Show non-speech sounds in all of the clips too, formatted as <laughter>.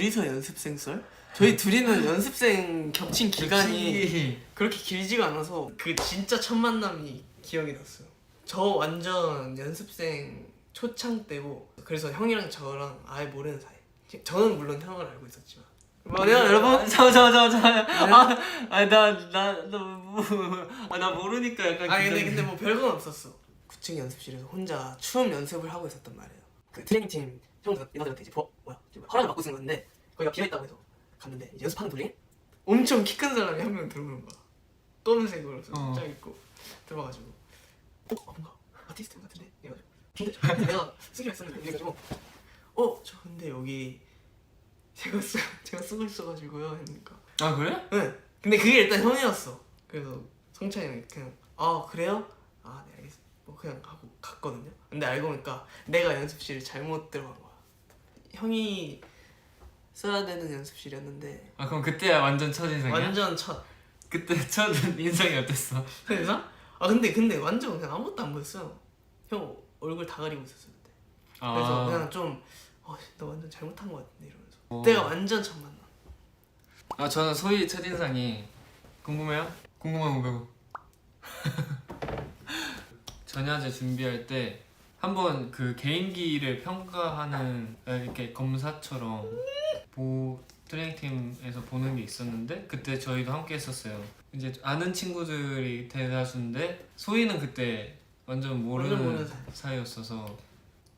둘이서 연습생 썰? 저희 둘이는 연습생 겹친 기간이. <laughs> 그렇게 길지가 않아서 그 진짜 첫 만남이 기억이 났어요. 저 완전 연습생 초창 때고 그래서 형이랑 저랑 아예 모르는 사이. 저는 물론 형을 알고 있었지만. 뭐냐 여러분? 잠깐 잠깐 잠깐 아, 아니 나나나 모르니까 약간 아니 근데 근데 뭐 별건 없었어. 9층 연습실에서 혼자 춤 연습을 하고 있었단 말이에요. 그 트레이닝 팀 형들 인원들한테 이제 뭐 뭐야 허락을 받고 쓴 건데 거기가 비어 있다고 해서 갔는데 이제 연습하는 도중에 엄청 키 큰 사람이 한 명 들어오는 거야. 검은색 으로 어. 쫙 있고 들어가지고 어 뭔가 아티스트 같은데 이래가지고 <laughs> 근데 내가 쓰기로 했었는데 이래가지고 어 저 근데 여기 제가 쓰 <laughs> 제가 쓰고 있어가지고요 했으니까 아 그래? 응. 근데 그게 일단 형이었어. 그래서 성찬이 형이 그냥 아 그래요? 아 네 알겠어. 뭐 그냥 하고 갔거든요. 근데 알고 보니까 내가 연습실을 잘못 들어간 거야. 형이 써야 되는 연습실이었는데 아 그럼 그때 완전 첫인상이야? 완전 첫. 그때 <laughs> 첫 인상이 어땠어? 그래서 아 근데 근데 완전 그냥 아무것도 안 보였어요. 형 얼굴 다 가리고 있었어요 그때. 그래서 아, 그냥 좀 어, 너 완전 잘못한 거 같은데 이러면서. 어. 그때가 완전 첫 만남. 아 저는 소희 첫 인상이 궁금해요? 궁금한 거 배고 <laughs> 전야제 준비할 때 한번 그 개인기를 평가하는 아, 이렇게 검사처럼 보 트레이닝 팀에서 보는 게 있었는데 그때 저희도 함께 했었어요. 이제 아는 친구들이 대다수인데 소희는 그때 완전 모르는, 완전 모르는 사이. 사이였어서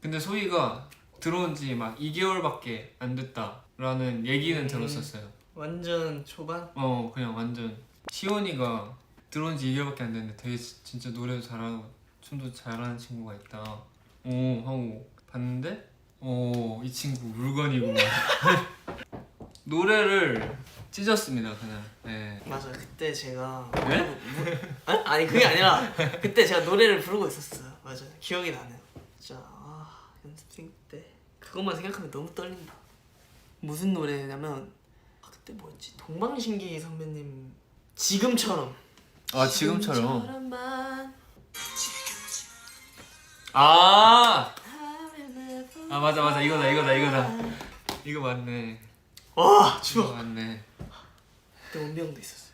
근데 소희가 들어온 지 막 2개월밖에 안 됐다라는 얘기는 음. 들었었어요. 완전 초반. 어 그냥 완전 시온이가 들어온 지 2개월밖에 안 됐는데 되게 지- 진짜 노래도 잘하고 춤도 잘하는 친구가 있다 오 하고 봤는데 오이 친구 물건이구만 <laughs> 노래를 찢었습니다 그냥 네. 맞아요. 그때 제가 네? 뭐- 아니, 아니 그게 아니라 그때 제가 노래를 부르고 있었어요. 맞아요. 기억이 나네요. 진짜 아, 연습생 때 그것만 생각하면 너무 떨린다. 무슨 노래냐면 아, 그때 뭐였지? 동방신기 선배님 지금처럼. 아 지금처럼 지금처럼만 아! 아 맞아 맞아 이거다 이거다 이거다 이거 맞네 와 이거 추워. 맞네 그때 원비 형도 있었어요.